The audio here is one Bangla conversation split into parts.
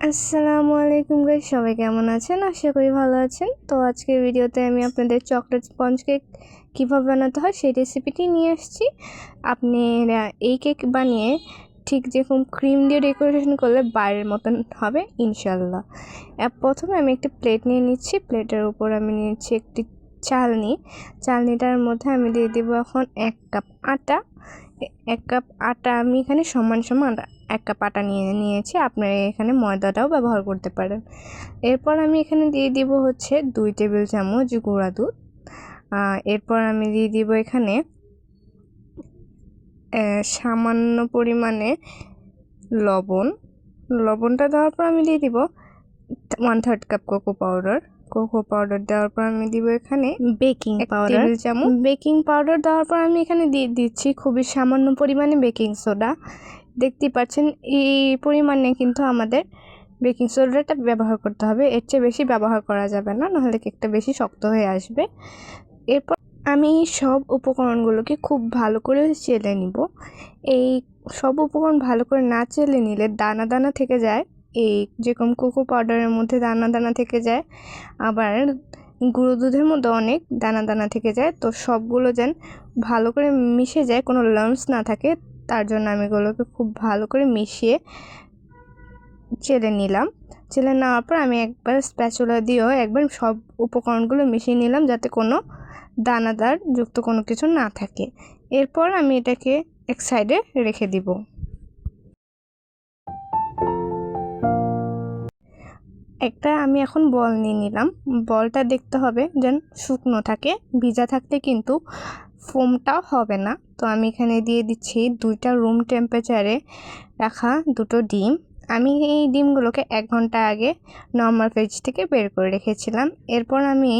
আসসালামু আলাইকুম গাইস সবাই কেমন আছেন? আশা করি ভালো আছেন। তো আজকে ভিডিওতে আমি আপনাদের চকলেট স্পঞ্জ কেক কীভাবে বানাতে হয় সেই রেসিপিটি নিয়ে এসেছি আপনি এই কেক বানিয়ে ঠিক যেরকম ক্রিম দিয়ে ডেকোরেশন করলে বাইরের মতন হবে ইনশাল্লাহ প্রথমে আমি একটি প্লেট নিয়ে নিচ্ছি। প্লেটের উপর আমি নিয়েছি একটি চালনি। চালনিটার মধ্যে আমি দিয়ে দেবো এখন এক কাপ আটা। এক কাপ আটা আমি এখানে সমান সমান এক কাপ আটা নিয়ে নিয়েছি। আপনারা এখানে ময়দাটাও ব্যবহার করতে পারেন। এরপর আমি এখানে দিয়ে দিব হচ্ছে দুই টেবিল চামচ গুঁড়া দুধ। এরপর আমি দিয়ে দিব এখানে সামান্য পরিমাণে লবণ। লবণটা দেওয়ার পর আমি দিয়ে দিব one third cup cocoa powder. Cocoa powder দেওয়ার পর আমি দিব এখানে বেকিং পাউডার। চামচ। বেকিং পাউডার দেওয়ার পর আমি এখানে দিয়ে দিচ্ছি খুবই সামান্য পরিমাণে বেকিং সোডা। দেখতেই পাচ্ছেন এই পরিমাণে কিন্তু আমাদের বেকিং সোডাটা ব্যবহার করতে হবে। এর চেয়ে বেশি ব্যবহার করা যাবে না নাহলে কেকটা বেশি শক্ত হয়ে আসবে। এরপর আমি সব উপকরণগুলোকে খুব ভালো করে চেলে নিব। এই সব উপকরণ ভালো করে না চেলে নিলে দানা দানা থেকে যায়। এই যেরকম কোকো পাউডারের মধ্যে দানা দানা থেকে যায়, আবার গুঁড়ো দুধের মধ্যে অনেক দানা দানা থেকে যায়, তো সবগুলো যেন ভালো করে মিশে যায়, কোনো লাম্পস না থাকে, তার জন্য আমি এগুলোকে খুব ভালো করে মিশিয়ে চেলে নিলাম। চেলে নেওয়ার পর আমি একবার স্প্যাচুলা দিয়েও একবার সব উপকরণগুলো মিশিয়ে নিলাম যাতে কোনো দানাদার যুক্ত কোনো কিছু না থাকে। এরপর আমি এটাকে এক সাইডে রেখে দিব। একটা আমি এখন বল নিয়ে নিলাম। বলটা দেখতে হবে যেন শুকনো থাকে। ভিজা থাকলে কিন্তু ফোমটাও হবে না। তো আমি এখানে দিয়ে দিচ্ছি দুইটা রুম টেম্পারেচারে রাখা দুটো ডিম। আমি এই ডিমগুলোকে এক ঘণ্টা আগে নর্মাল ফ্রিজ থেকে বের করে রেখেছিলাম। এরপর আমি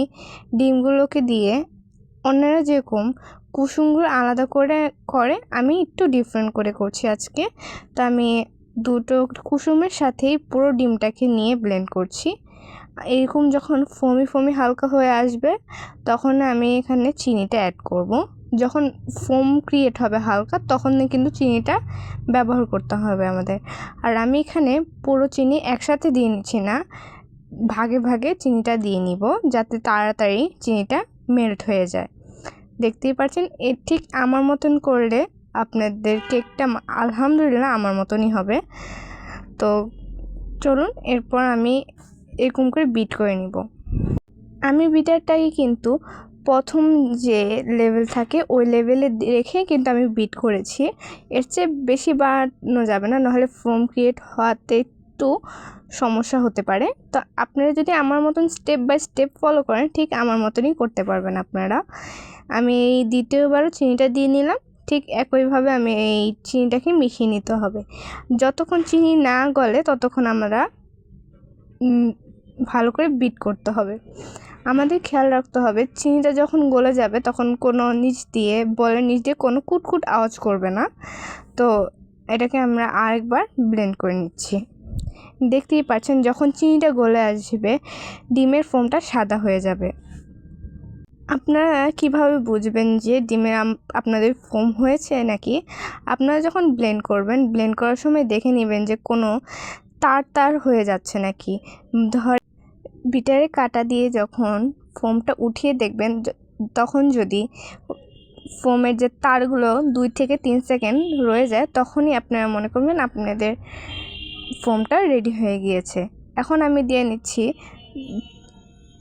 ডিমগুলোকে দিয়ে অন্যরা যেরকম কুসুমগুলো আলাদা করে করে আমি একটু ডিফারেন্ট করে করছি আজকে। তো আমি দুটো কুসুমের সাথেই পুরো ডিমটাকে নিয়ে ব্লেন্ড করছি। এরকম যখন ফমি ফমি হালকা হয়ে আসবে, তখন আমি এখানে চিনিটা অ্যাড করব। যখন ফোম ক্রিয়েট হবে হালকা, তখন কিন্তু চিনিটা ব্যবহার করতে হবে আমাদের। আর আমি এখানে পুরো চিনি একসাথে দিয়ে নিচ্ছি না, ভাগে ভাগে চিনিটা দিয়ে নিব, যাতে তাড়াতাড়ি চিনিটা মেল্ট হয়ে যায়। দেখতেই পাচ্ছেন এ ঠিক আমার মতন করলে আপনাদের কেকটা আলহামদুলিল্লাহ আমার মতনই হবে। তো চলুন, এরপর আমি এরকম করে বিট করে নিব। আমি বিটারটাকে কিন্তু প্রথম যে লেভেল থাকে, ওই লেভেলে রেখে কিন্তু আমি বিট করেছি। এর চেয়ে বেশি বাড়ানো যাবে না, নাহলে ফোম ক্রিয়েট হওয়াতে একটু সমস্যা হতে পারে। তো আপনারা যদি আমার মতন স্টেপ বাই স্টেপ ফলো করেন, ঠিক আমার মতনই করতে পারবেন আপনারা। আমি এই দ্বিতীয়বারও চিনিটা দিয়ে নিলাম। ঠিক একইভাবে আমি এই চিনিটাকে মিশিয়ে নিতে হবে। যতক্ষণ চিনি না গলে ততক্ষণ আমরা ভালো করে বিট করতে হবে। আমাদের খেয়াল রাখতে হবে, চিনিটা যখন গলে যাবে তখন কোনো নিচ দিয়ে, বলের নিচ দিয়ে কোনো কুটকুট আওয়াজ করবে না। তো এটাকে আমরা আরেকবার ব্লেন্ড করে নিচ্ছি। দেখতেই পাচ্ছেন যখন চিনিটা গলে আসবে, ডিমের ফোমটা সাদা হয়ে যাবে। আপনারা কীভাবে বুঝবেন যে ডিমের আপনাদের ফোম হয়েছে নাকি? আপনারা যখন ব্লেন্ড করবেন ব্লেন্ড করার সময় দেখে নেবেন যে কোনো তার তার হয়ে যাচ্ছে নাকি। ধর, বিটারে কাটা দিয়ে যখন ফোমটা উঠিয়ে দেখবেন তখন যদি ফোমের যে তারগুলো দুই থেকে তিন সেকেন্ড রয়ে যায়, তখনই আপনারা মনে করবেন আপনাদের ফোমটা রেডি হয়ে গিয়েছে। এখন আমি দিয়ে নিচ্ছি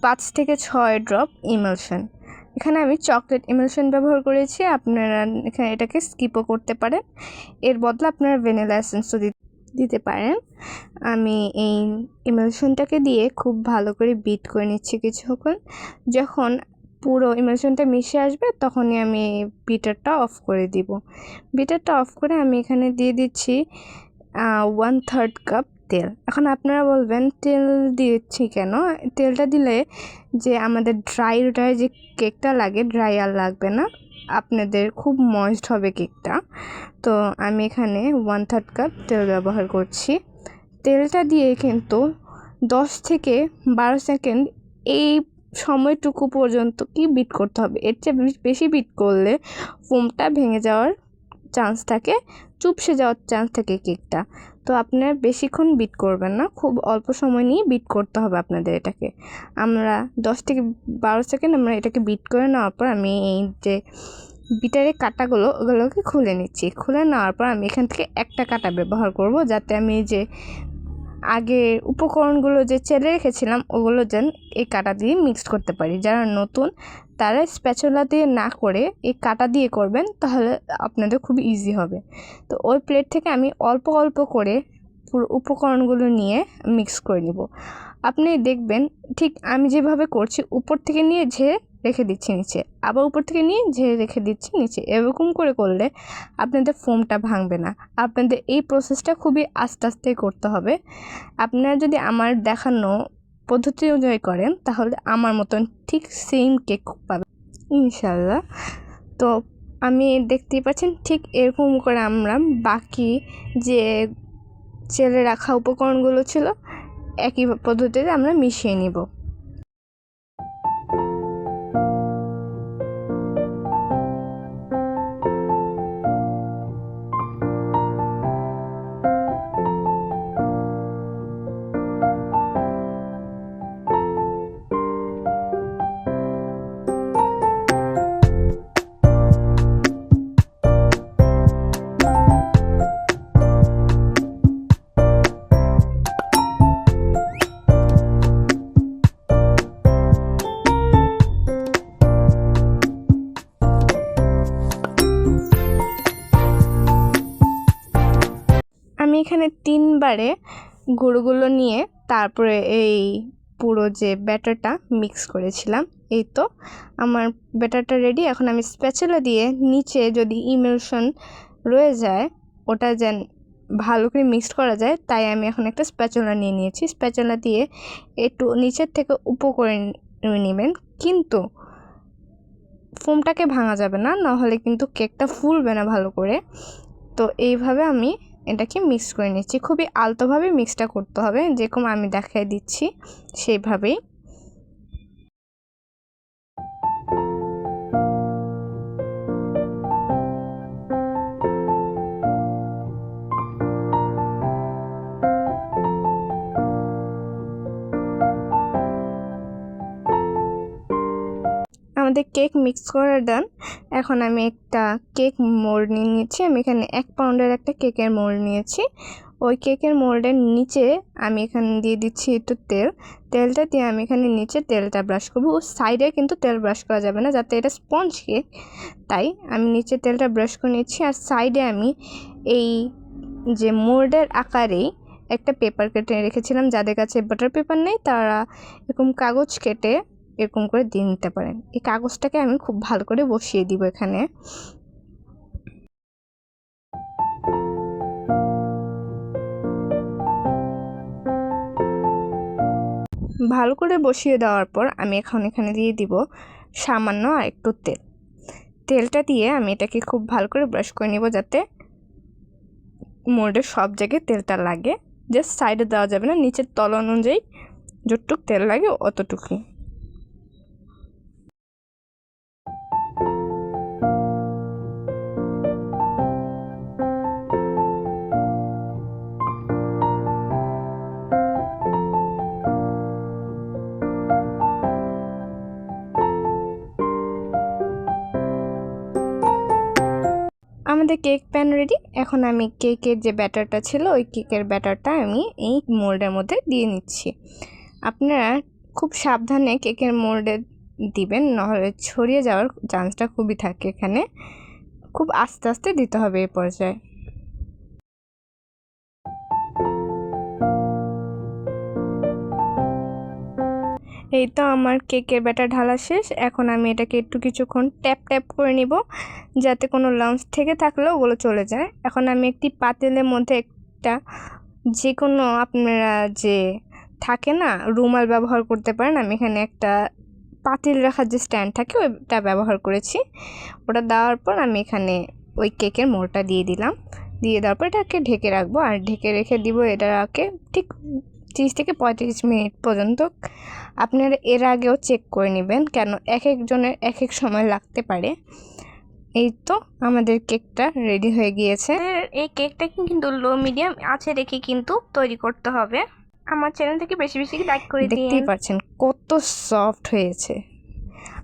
পাঁচ থেকে ছয় ড্রপ ইমালশন এখানে আমি চকলেট ইমালশন ব্যবহার করেছি, আপনারা এখানে এটাকে স্কিপও করতে পারেন। এর বদলে আপনারা ভ্যানিলা এসেন্সও দিতে পারেন। আমি এই ইমালশনটাকে দিয়ে খুব ভালো করে বিট করে নিচ্ছি কিছুক্ষণ। যখন পুরো ইমালশনটা মিশে আসবে, তখনই আমি বিটারটা অফ করে দিব। বিটারটা অফ করে আমি এখানে দিয়ে দিচ্ছি ওয়ান থার্ড কাপ তেল। এখন আপনারা বলবেন, তেল দিচ্ছি কেন? তেলটা দিলে যে আমাদের ড্রাই ড্রাই যে কেকটা লাগে ড্রাই আর লাগবে না। আপনাদের খুব ময়েস্ট হবে কেকটা তো আমি এখানে ওয়ান থার্ড কাপ তেল ব্যবহার করছি। তেলটা দিয়ে কিন্তু দশ থেকে বারো সেকেন্ড এই সময়টুকু পর্যন্ত কি বিট করতে হবে? এর চেয়ে বেশি বিট করলে ফোমটা ভেঙে যাওয়ার চান্স থাকে, চুপসে যাওয়ার চান্স থাকে কেকটা তো আপনারা বেশিক্ষণ বিট করবেন না, খুব অল্প সময় নিয়ে বিট করতে হবে আপনাদের এটাকে। আমরা দশ থেকে বারো সেকেন্ড আমরা এটাকে বিট করে নেওয়ার পর আমি এই যে বিটারের কাটাগুলো, ওগুলোকে খুলে নিচ্ছি। খুলে নেওয়ার পর আমি এখান থেকে একটা কাটা ব্যবহার করব, যাতে আমি যে আগে উপকরণগুলো যে চেলে রেখেছিলাম, ওগুলো যেন এই কাঁটা দিয়ে মিক্সড করতে পারি। যারা নতুন, তারা স্প্যাচুলা দিয়ে না করে এই কাঁটা দিয়ে করবেন, তাহলে আপনাদের খুব ইজি হবে। তো ওই প্লেট থেকে আমি অল্প অল্প করে পুরো উপকরণগুলো নিয়ে মিক্স করে নিব। আপনি দেখবেন, ঠিক আমি যেভাবে করছি, উপর থেকে নিয়ে ঝেড়ে রেখে দিচ্ছি নিচে। আবার উপর থেকে নিয়ে ঝেড়ে রেখে দিচ্ছি নিচে। এরকম করে করলে আপনাদের ফোমটা ভাঙবে না। আপনাদের এই প্রসেসটা খুবই আস্তে আস্তে করতে হবে। আপনারা যদি আমার দেখানো পদ্ধতি অনুযায়ী করেন, তাহলে আমার মতন ঠিক সেম কেক পাবেন। ইনশাল্লাহ তো আমি দেখতেই পাচ্ছেন, ঠিক এরকম করে আমরা বাকি যে চেলে রাখা উপকরণগুলো ছিল, একই পদ্ধতিতে আমরা মিশিয়ে নিব। এখানে তিনবারে গুঁড়োগুলো নিয়ে তারপরে এই পুরো যে ব্যাটারটা মিক্স করেছিলাম, এই তো। আমার ব্যাটারটা রেডি এখন আমি স্প্যাচুলা দিয়ে নিচে যদি ইমেলশন রয়ে যায়, ওটা যেন ভালো করে মিক্সড করা যায়, তাই আমি এখন একটা স্প্যাচুলা নিয়ে নিয়েছি। স্প্যাচুলা দিয়ে একটু নিচের থেকে উপর করে নেবেন, কিন্তু ফোমটাকে ভাঙা যাবে না, নাহলে কিন্তু কেকটা ফুলবে না ভালো করে। তো এইভাবে আমি এটাকে মিক্স করে নিচ্ছি। খুবই আলতোভাবে মিক্সটা করতে হবে। যেরকম আমি দেখাই দিচ্ছি সেইভাবেই। আমাদের কেক মিক্স করা ডান এখন আমি একটা কেক মোল্ড নিয়ে নিয়েছি আমি এখানে এক পাউন্ডের একটা কেকের মোল্ড নিয়েছি। ওই কেকের মোল্ডের নিচে আমি এখানে দিয়ে দিচ্ছি একটু তেল। তেলটা দিয়ে আমি এখানে নিচে তেলটা ব্রাশ করব। সাইডে কিন্তু তেল ব্রাশ করা যাবে না, যাতে এটা স্পঞ্জ কেক। তাই আমি নিচে তেলটা ব্রাশ করে নিচ্ছি। আর সাইডে আমি এই যে মোল্ডের আকারেই একটা পেপার কেটে রেখেছিলাম। যাদের কাছে বাটার পেপার নেই, তারা এরকম কাগজ কেটে এরকম করে দিয়ে নিতে পারেন। এই কাগজটাকে আমি খুব ভালো করে বসিয়ে দিব এখানে। ভালো করে বসিয়ে দেওয়ার পর আমি এখন এখানে দিয়ে দিব সামান্য আর একটু তেল। তেলটা দিয়ে আমি এটাকে খুব ভালো করে ব্রাশ করে নিব যাতে মোল্ডের সব জায়গায় তেলটা লাগে। জাস্ট সাইডে দেওয়া যাবে না, নিচের তল অনুযায়ী যতটুক তেল লাগে অতটুকুই। আমাদের কেক প্যান রেডি এখন আমি কেকের যে ব্যাটারটা ছিল, ওই কেকের ব্যাটারটা আমি এই মোল্ডের মধ্যে দিয়ে নিচ্ছি। আপনারা খুব সাবধানে কেকের মোল্ডে দিবেন, নাহলে ছড়িয়ে যাওয়ার চান্সটা খুবই থাকে এখানে। খুব আস্তে আস্তে দিতে হবে এই পর্যায়ে। এই তো আমার কেকের ব্যাটার ঢালা শেষ। এখন আমি এটাকে একটু কিছুক্ষণ ট্যাপ ট্যাপ করে নিব, যাতে কোনো লাম্পস থেকে থাকলেও ওগুলো চলে যায়। এখন আমি একটি পাতিলের মধ্যে একটা যে কোনো আপনারা যে থাকে না, রুমাল ব্যবহার করতে পারেন, আমি এখানে একটা পাতিল রাখার যে স্ট্যান্ড থাকে, ওইটা ব্যবহার করেছি। ওটা দেওয়ার পর আমি এখানে ওই কেকের মোড়টা দিয়ে দিলাম। দিয়ে দেওয়ার পর এটাকে ঢেকে রাখব। আর ঢেকে রেখে দিব এটাকে ঠিক তিরিশ থেকে পঁয়ত্রিশ মিনিট পর্যন্ত আপনারা এর আগেও চেক করে নেবেন কেন এক একজনের এক এক সময় লাগতে পারে। এই তো আমাদের কেকটা রেডি হয়ে গিয়েছে। এই কেকটা কিন্তু লো মিডিয়াম আছে রেখে কিন্তু তৈরি করতে হবে। আমার চ্যানেল থেকে বেশি বেশি লাইক করে দেখতেই পাচ্ছেন কত সফট হয়েছে।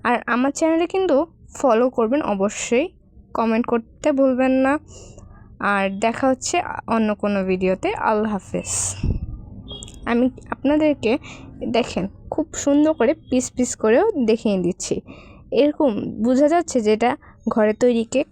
আর আমার চ্যানেলে কিন্তু ফলো করবেন অবশ্যই। কমেন্ট করতে ভুলবেন না। আর দেখা হচ্ছে অন্য কোনো ভিডিওতে আল্লাহ হাফেজ। আমি আপনাদেরকে দেখেন, খুব সুন্দর করে পিস পিস করেও দেখিয়ে দিচ্ছি। এরকম বোঝা যাচ্ছে যে এটা ঘরে তৈরি কেক।